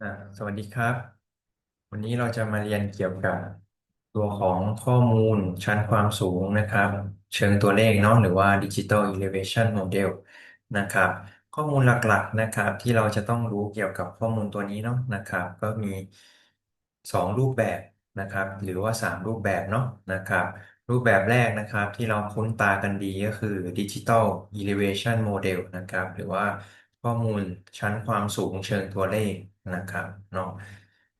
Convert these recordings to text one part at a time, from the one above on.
อ่าสวัสดีครับ วันนี้เราจะมาเรียนเกี่ยวกับตัวของข้อมูลชั้นความสูงนะครับ เชิงตัวเลขเนาะหรือว่า Digital Elevation Model นะครับ ข้อมูลหลักๆนะครับ ที่เราจะต้องรู้เกี่ยวกับข้อมูลตัวนี้เนาะนะครับ ก็มีสองรูปแบบนะครับ หรือว่าสามรูปแบบเนาะนะครับ รูปแบบแรกนะครับที่เราคุ้นตากันดีก็คือ Digital Elevation Model นะครับ หรือว่าข้อมูลชั้นความสูงเชิงตัวเลข นะครับเนาะ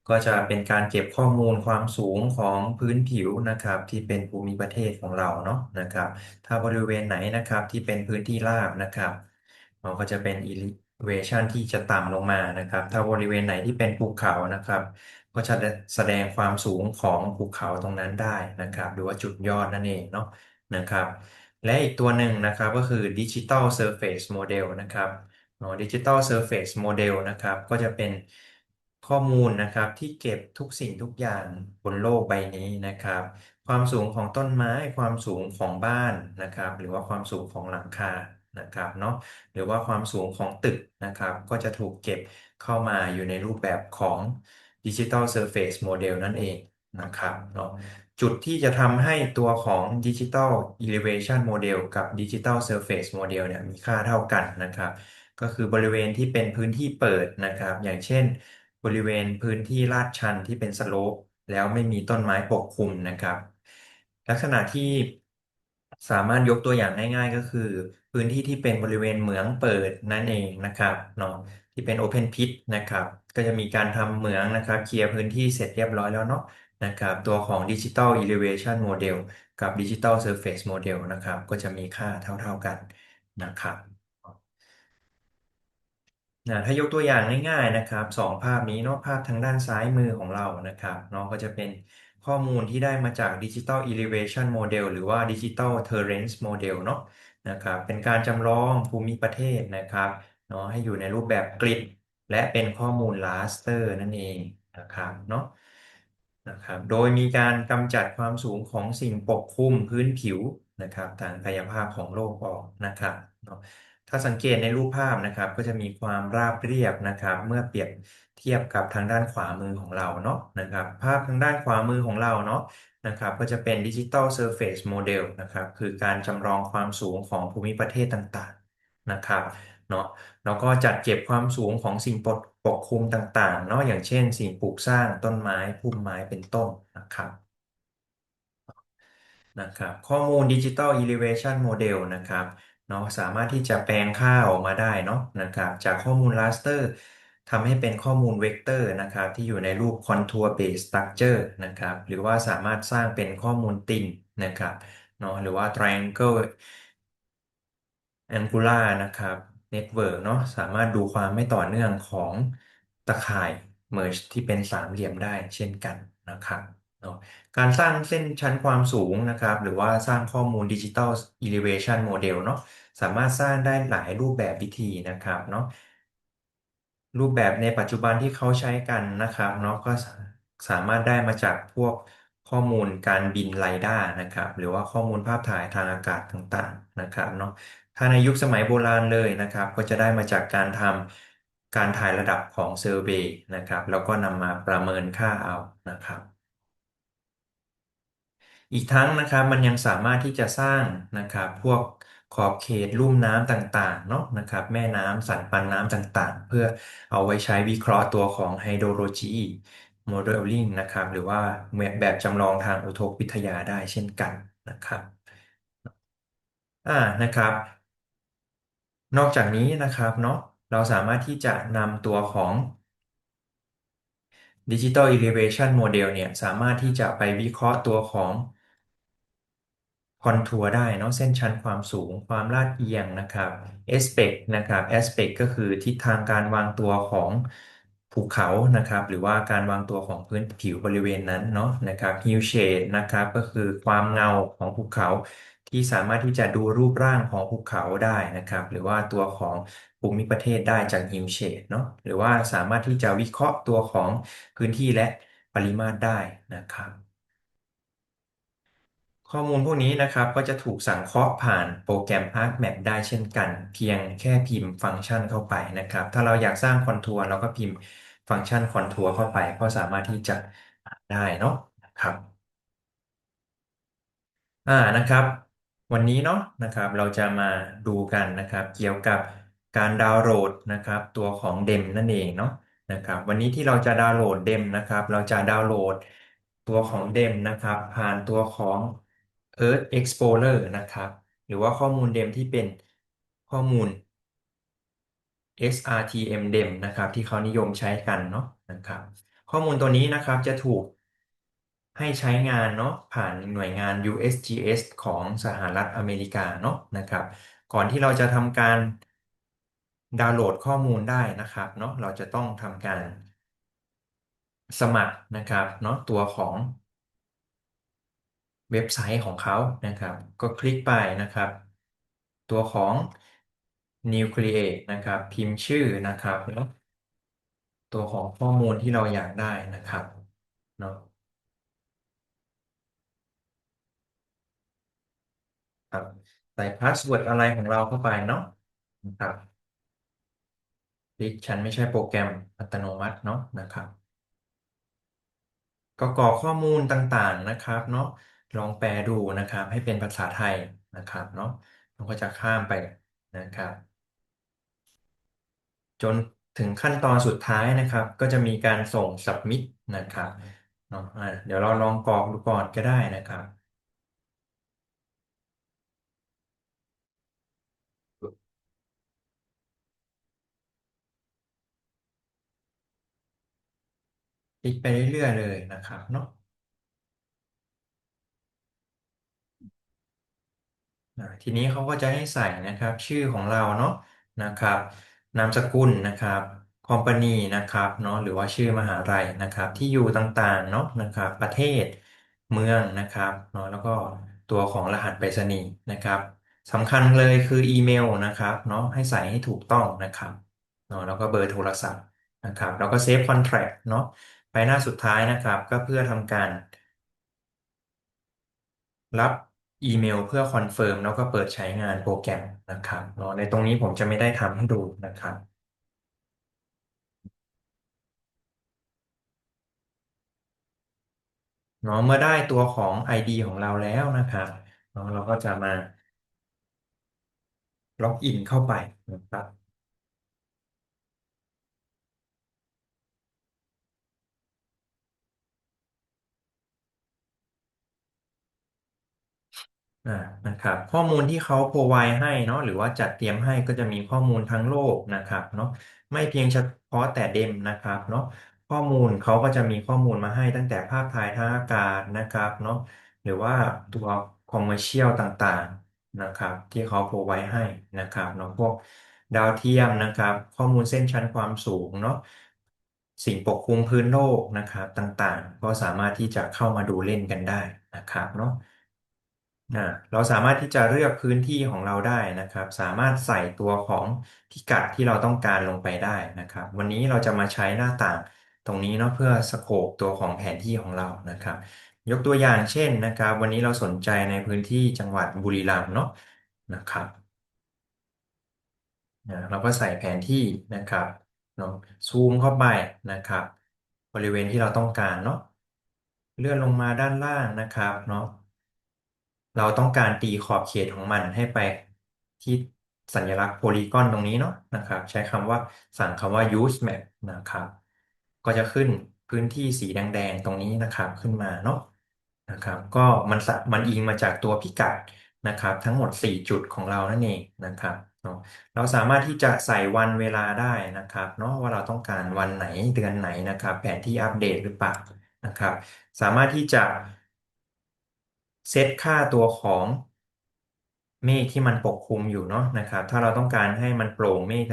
ก็จะเป็นการเก็บข้อมูลความสูงของพื้นผิวนะครับ ที่เป็นภูมิประเทศของเราเนาะนะครับ ถ้าบริเวณไหนนะครับที่เป็นพื้นที่ราบนะครับมันก็จะเป็น elevation ที่จะต่ำลงมานะครับ ถ้าบริเวณไหนที่เป็นภูเขานะครับ ก็จะแสดงความสูงของภูเขาตรงนั้นได้นะครับ หรือว่าจุดยอดนั่นเองเนาะนะครับ และอีกตัวหนึ่งนะครับก็คือ Digital Surface Model นะครับ Digital Surface Model นะครับ ก็จะเป็นข้อมูลนะครับที่เก็บทุกสิ่งทุกอย่างบนโลกใบนี้นะครับ ความสูงของต้นไม้ความสูงของบ้านนะครับ หรือว่าความสูงของหลังคานะครับเนาะหรือว่าความสูงของตึกนะครับ ก็จะถูกเก็บเข้ามาอยู่ในรูปแบบของ Digital Surface Model นั่นเองนะครับเนาะจุดที่จะทำให้ตัวของ Digital Elevation Model กับ Digital Surface Model เนี่ยมีค่าเท่ากันนะครับ ก็คือบริเวณที่เป็นพื้นที่เปิดนะครับ อย่างเช่น บริเวณพื้นที่ลาดชันที่เป็นสโลปแล้วไม่มีต้นไม้ปกคลุมนะครับ ลักษณะที่สามารถยกตัวอย่างง่าย ๆ ก็คือ พื้นที่ที่เป็นบริเวณเหมืองเปิดนั่นเองนะครับเนาะที่เป็น Open Pit นะครับ ก็จะมีการทำเหมืองนะครับเคลียร์พื้นที่เสร็จเรียบร้อยแล้วเนาะนะครับตัวของ Digital Elevation Model กับ Digital Surface Model นะครับ ก็จะมีค่าเท่าๆกันนะครับ นะถ้ายกตัวอย่างง่ายๆนะครับสองภาพนี้เนาะภาพทางด้านซ้ายมือของเรานะครับเนาะก็จะเป็นข้อมูลที่ได้มาจาก Digital Elevation Model หรือว่า Digital Terrain Model เนาะนะครับเป็นการจำลองภูมิประเทศนะครับเนาะให้อยู่ในรูปแบบกริดและเป็นข้อมูล raster นั่นเองนะครับเนาะนะครับโดยมีการกำจัดความสูงของสิ่งปกคลุมพื้นผิวนะครับทางกายภาพของโลกออกนะครับเนาะ ถ้าสังเกตในรูปภาพนะครับ ก็จะมีความราบเรียบนะครับ เมื่อเปรียบเทียบกับทางด้านขวามือของเราเนาะนะครับ ภาพทางด้านขวามือของเราเนาะนะครับ ก็จะเป็น Digital Surface Model นะครับ คือการจำลองความสูงของภูมิประเทศต่างๆนะครับเนาะแล้วก็จัดเก็บความสูงของสิ่งปกปกคลุมต่างๆเนาะอย่างเช่น สิ่งปลูกสร้างต้นไม้พุ่มไม้เป็นต้นนะครับนะครับข้อมูล Digital Elevation Model นะครับ เนาะ สามารถที่จะแปลงค่าออกมาได้เนาะนะครับ จากข้อมูล raster ทำให้เป็นข้อมูลเวกเตอร์นะครับ ที่อยู่ในรูป contour based structure นะครับ หรือว่าสามารถสร้างเป็นข้อมูลตินนะครับเนาะหรือว่า triangle Angular นะครับ Network เนาะสามารถดูความไม่ต่อเนื่องของตะข่าย Merge ที่เป็นสามเหลี่ยมได้เช่นกันนะครับ เนาะการสร้างเส้นชั้นความสูงนะครับ หรือว่าสร้างข้อมูล Digital Elevation Model เนาะสามารถสร้างได้หลายรูปแบบวิธีนะครับเนาะรูปแบบในปัจจุบันที่เขาใช้กันนะครับเนาะก็สามารถได้มาจากพวกข้อมูลการบินไรด้านะครับ หรือว่าข้อมูลภาพถ่ายทางอากาศต่างๆนะครับเนาะถ้าในยุคสมัยโบราณเลยนะครับ ก็จะได้มาจากการทำการถ่ายระดับของเซอร์เวย์นะครับ แล้วก็นำมาประเมินค่าเอานะครับ อีกทั้งนะครับมันยังสามารถที่จะสร้างนะครับพวกขอบเขตลุ่มน้ำต่างๆเนาะนะครับแม่น้ำสันปันน้ำต่างๆ เพื่อเอาไว้ใช้วิเคราะห์ตัวของไฮโดรโลจีโมเดลลิ่งนะครับหรือว่าแบบจำลองทางอุทกวิทยาได้เช่นกันนะครับอ่านะครับ นอกจากนี้นะครับเนาะเราสามารถที่จะนำตัวของ Digital Elevation Model เนี่ยสามารถที่จะไปวิเคราะห์ตัวของ คอนทัวร์ได้เนาะเส้นชั้นความสูงความลาดเอียงนะครับ aspect นะครับ aspect ก็คือทิศทางการวางตัวของภูเขานะครับ หรือว่าการวางตัวของพื้นผิวบริเวณนั้นเนาะนะครับ hue shade นะครับก็คือความเงาของภูเขาที่สามารถที่จะดูรูปร่างของภูเขาได้นะครับ หรือว่าตัวของภูมิประเทศได้จาก hue shade เนาะหรือว่าสามารถที่จะวิเคราะห์ตัวของพื้นที่และปริมาตรได้นะครับ ข้อมูลพวกนี้นะครับก็จะถูกสังเคราะห์ผ่านโปรแกรม ArcMap ได้เช่นกัน เพียงแค่พิมพ์ฟังก์ชันเข้าไปนะครับ ถ้าเราอยากสร้างคอนทัวร์เราก็พิมพ์ฟังก์ชันคอนทัวร์เข้าไป ก็สามารถที่จะได้เนาะนะครับอ่านะครับ วันนี้เนาะนะครับเราจะมาดูกันนะครับเกี่ยวกับการดาวน์โหลดนะครับตัวของเดมนั่นเองเนาะนะครับวันนี้ที่เราจะดาวน์โหลดเดมนะครับ เราจะดาวน์โหลดตัวของเดมนะครับ ผ่านตัวของ Earth Explorer นะครับ หรือว่าข้อมูลเดมที่เป็นข้อมูล SRTM-DEM นะครับ ที่เขานิยมใช้กันเนาะนะครับ ข้อมูลตัวนี้นะครับจะถูกให้ใช้งานเนาะผ่านหน่วยงาน USGS ของสหรัฐอเมริกาเนาะนะครับ ก่อนที่เราจะทำการดาวน์โหลดข้อมูลได้นะครับเนาะเราจะต้องทำการสมัครนะครับเนาะตัวของ เว็บไซต์ของเขานะครับ ก็คลิกไปนะครับ ตัวของ New Create นะครับ พิมพ์ชื่อนะครับเนาะตัวของข้อมูลที่เราอยากได้นะครับเนาะครับใส่พาสเวิร์ดอะไรของเราเข้าไปเนาะนะครับคลิกฉันไม่ใช่โปรแกรมอัตโนมัติเนาะนะครับก็กรอกข้อมูลต่างๆนะครับเนาะ ลองแปลดูนะครับ ให้เป็นภาษาไทยนะครับเนาะเราก็จะข้ามไปนะครับ จนถึงขั้นตอนสุดท้ายนะครับ ก็จะมีการส่ง submit นะครับเนาะอ่าเดี๋ยวเราลองกรอกดูก่อนก็ได้นะครับคลิกไปเรื่อยๆเลยนะครับเนาะ อ่า ทีนี้เขาก็จะให้ใส่นะครับ ชื่อของเราเนาะนะครับ นามสกุลนะครับ คอมพานีนะครับเนาะหรือว่าชื่อมหาลัยนะครับ ที่อยู่ต่างๆเนาะนะครับ ประเทศเมืองนะครับเนาะแล้วก็ตัวของรหัสไปรษณีย์นะครับสำคัญเลยคืออีเมลนะครับเนาะให้ใส่ให้ถูกต้องนะครับเนาะแล้วก็เบอร์โทรศัพท์นะครับ แล้วก็เซฟคอนแทรคเนาะไปหน้าสุดท้ายนะครับ ก็เพื่อทำการรับ อีเมลเพื่อคอนเฟิร์มแล้วก็เปิดใช้งานโปรแกรมนะครับเนาะในตรงนี้ผมจะไม่ได้ทำให้ดูนะครับเนาะเมื่อได้ตัวของ ID ของเราแล้วนะครับเนาะเราก็จะมาล็อกอินเข้าไปนะครับ อ่านะครับ ข้อมูลที่เขา provide ให้เนาะหรือว่าจัดเตรียมให้ก็จะมีข้อมูลทั้งโลกนะครับเนาะไม่เพียงเฉพาะแต่เดมนะครับเนาะข้อมูลเขาก็จะมีข้อมูลมาให้ตั้งแต่ภาพถ่ายทางอากาศนะครับเนาะหรือว่าตัว commercial ต่างๆนะครับ ที่เขา provide ให้นะครับเนาะพวกดาวเทียมนะครับ ข้อมูลเส้นชั้นความสูงเนาะสิ่งปกคลุมพื้นโลกนะครับ ต่างๆ ก็สามารถที่จะเข้ามาดูเล่นกันได้นะครับเนาะ อ่าเราสามารถที่จะเลือกพื้นที่ของเราได้นะครับ สามารถใส่ตัวของพิกัดที่เราต้องการลงไปได้นะครับ วันนี้เราจะมาใช้หน้าต่างตรงนี้เนาะเพื่อสโคปตัวของแผนที่ของเรานะครับ ยกตัวอย่างเช่นนะครับ วันนี้เราสนใจในพื้นที่จังหวัดบุรีรัมย์เนาะนะครับอ่าเราก็ใส่แผนที่นะครับเนาะซูมเข้าไปนะครับ บริเวณที่เราต้องการเนาะเลื่อนลงมาด้านล่างนะครับเนาะ เราต้องการตีขอบเขตของมันให้ไปที่สัญลักษณ์โพลีกอนตรงนี้เนาะนะครับ ใช้คำว่าสั่งคำว่า use map นะครับ ก็จะขึ้นพื้นที่สีแดงๆตรงนี้นะครับขึ้นมาเนาะนะครับ ก็มันสะมันอิงมาจากตัวพิกัดนะครับ ทั้งหมด 4 จุดของเรานั่นเองนะครับเนาะเราสามารถที่จะใส่วันเวลาได้นะครับเนาะว่าเราต้องการวันไหนเดือนไหนนะครับ แผนที่อัปเดตหรือเปล่านะครับ สามารถที่จะ เซตค่าตัวของเมฆที่มันปกคลุมอยู่เนาะนะครับ ถ้าเราต้องการให้มันโปร่งเมฆ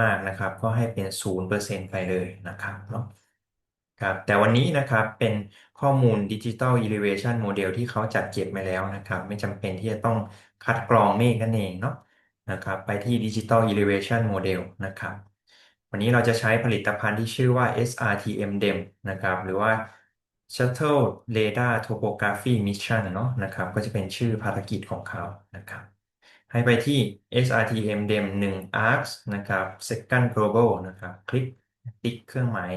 มาก ๆนะครับ ก็ให้เป็นศูนย์เปอร์เซ็นต์ไปเลยนะครับเนาะครับแต่วันนี้นะครับเป็นข้อมูล Digital Elevation Model ที่เขาจัดเก็บมาแล้วนะครับ ไม่จำเป็นที่จะต้องคัดกรองเมฆนั่นเองเนาะนะครับไปที่ Digital Elevation Model นะครับ วันนี้เราจะใช้ผลิตภัณฑ์ที่ชื่อว่า SRTM-DEM นะครับหรือว่า Shuttle Radar Topography Mission เนาะนะครับ ก็จะเป็นชื่อภารกิจของเขานะครับ ให้ไปที่ SRTM DEM 1 ARCS นะครับ Second Global นะครับ คลิกติ๊กเครื่องหมาย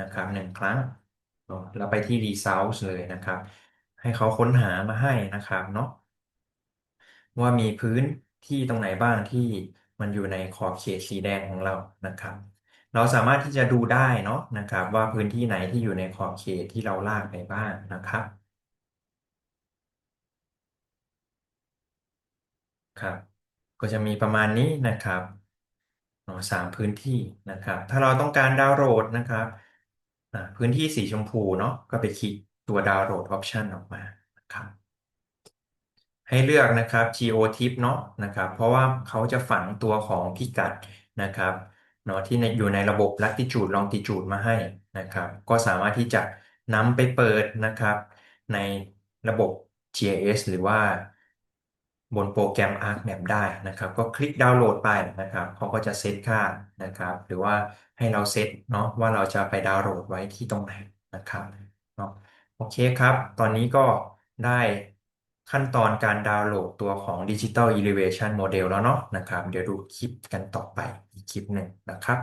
นะครับหนึ่งครั้งเนาะแล้วไปที่ Results เลยนะครับ ให้เขาค้นหามาให้นะครับเนาะว่ามีพื้นที่ตรงไหนบ้างที่มันอยู่ในขอบเขตสีแดงของเรานะครับ เราสามารถที่จะดูได้เนาะนะครับ ว่าพื้นที่ไหนที่อยู่ในขอบเขตที่เราลากไปบ้างนะครับครับ ก็จะมีประมาณนี้นะครับอ๋อสามพื้นที่นะครับ ถ้าเราต้องการดาวน์โหลดนะครับอ่าพื้นที่สีชมพูเนาะก็ไปคลิกตัวดาวน์โหลดออปชันออกมานะครับให้เลือกนะครับ geotip เนาะนะครับ เพราะว่าเขาจะฝังตัวของพิกัดนะครับ เนาะที่ในอยู่ในระบบ latitude longitude มาให้นะครับ ก็สามารถที่จะนำไปเปิดนะครับ ในระบบ GIS หรือว่าบนโปรแกรม ArcMap ได้นะครับ ก็คลิกดาวน์โหลดไปนะครับเขาก็จะเซตค่านะครับ หรือว่าให้เราเซตเนาะว่าเราจะไปดาวน์โหลดไว้ที่ตรงไหนนะครับเนาะโอเคครับ ตอนนี้ก็ได้ขั้นตอนการดาวน์โหลดตัวของ Digital Elevation Model แล้วเนาะนะครับ เดี๋ยวดูคลิปกันต่อไป อีกคลิปหนึ่งนะครับ